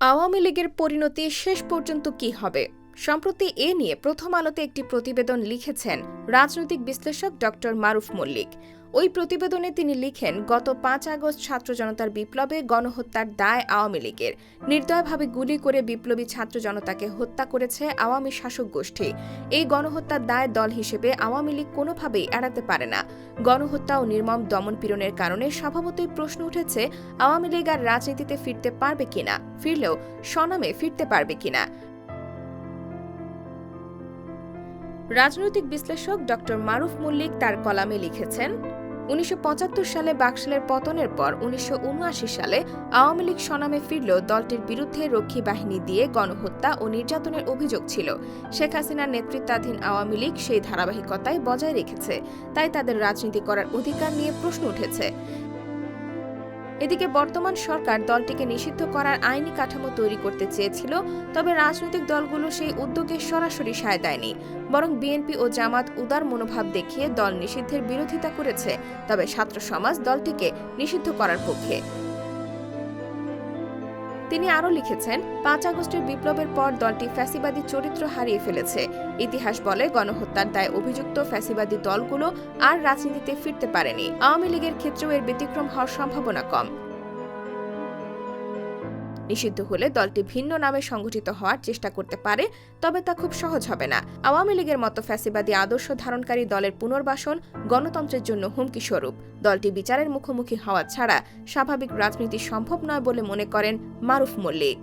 আওয়ামী লীগের পরিণতি শেষ পর্যন্ত কি হবে? সম্প্রতি এ নিয়ে প্রথম আলোতে একটি প্রতিবেদন লিখেছেন রাজনৈতিক বিশ্লেষক ড মারুফ মল্লিক। ওই প্রতিবেদনে তিনি লিখেন, গত পাঁচ আগস্ট ছাত্র জনতার বিপ্লবে গণহত্যার দায় আওয়ামী লীগের। নির্দয়ভাবে গুলি করে বিপ্লবী ছাত্র জনতাকে হত্যা করেছে আওয়ামী শাসক গোষ্ঠী। এই গণহত্যার দায় দল হিসেবে আওয়ামী লীগ কোনোভাবেই এড়াতে পারে না। গণহত্যা ও নির্মম দমনপীড়নের কারণে স্বভাবতই প্রশ্ন উঠেছে, আওয়ামী লীগ আর রাজনীতিতে ফিরতে পারবে কিনা? ফিরলেও স্বনামে ফিরতে পারবে কিনা? রাজনৈতিক বিশ্লেষক ড মারুফ মল্লিক তার কলামে লিখেছেন, উনিশশো পঁচাত্তর সালে বাকশালের পতনের পর উনিশশো উনআশি সালে আওয়ামী লীগ সনামে ফিরলেও দলটির বিরুদ্ধে রক্ষী বাহিনী দিয়ে গণহত্যা ও নির্যাতনের অভিযোগ ছিল। শেখ হাসিনার নেতৃত্বাধীন আওয়ামী লীগ সেই ধারাবাহিকতায় বজায় রেখেছে, তাই তাদের রাজনীতি করার অধিকার নিয়ে প্রশ্ন উঠেছে। এদিকে বর্তমান সরকার দলটিকে নিষিদ্ধ করার আইনি কাঠামো তৈরি করতে চেয়েছিল, তবে রাজনৈতিক দলগুলো সেই উদ্যোগে সরাসরি সায় দেয়নি। বরং বিএনপি ও জামাত উদার মনোভাব দেখিয়ে দল নিষিদ্ধের বিরোধিতা করেছে, তবে ছাত্র সমাজ দলটিকে নিষিদ্ধ করার পক্ষে। তিনি আরও লিখেছেন, পাঁচ আগস্টের বিপ্লবের পর দলটি ফ্যাসিবাদী চরিত্র হারিয়ে ফেলেছে। ইতিহাস বলে গণহত্যার দায় অভিযুক্ত ফ্যাসিবাদী দলগুলো আর রাজনীতিতে ফিরতে পারেনি। আওয়ামী লীগের ক্ষেত্রেও এর ব্যতিক্রম হওয়ার সম্ভাবনা কম। নিষিদ্ধ হলে দলটি ভিন্ন নামে সংগঠিত হওয়ার চেষ্টা করতে পারে, তবে তা খুব সহজ হবে না। আওয়ামী লীগের মতো ফ্যাসিবাদী আদর্শ ধারণকারী দলের পুনর্বাসন গণতন্ত্রের জন্য হুমকি স্বরূপ। দলটি বিচারের মুখোমুখি হওয়া ছাড়া স্বাভাবিক রাজনীতি সম্ভব নয় বলে মনে করেন মারুফ মল্লিক।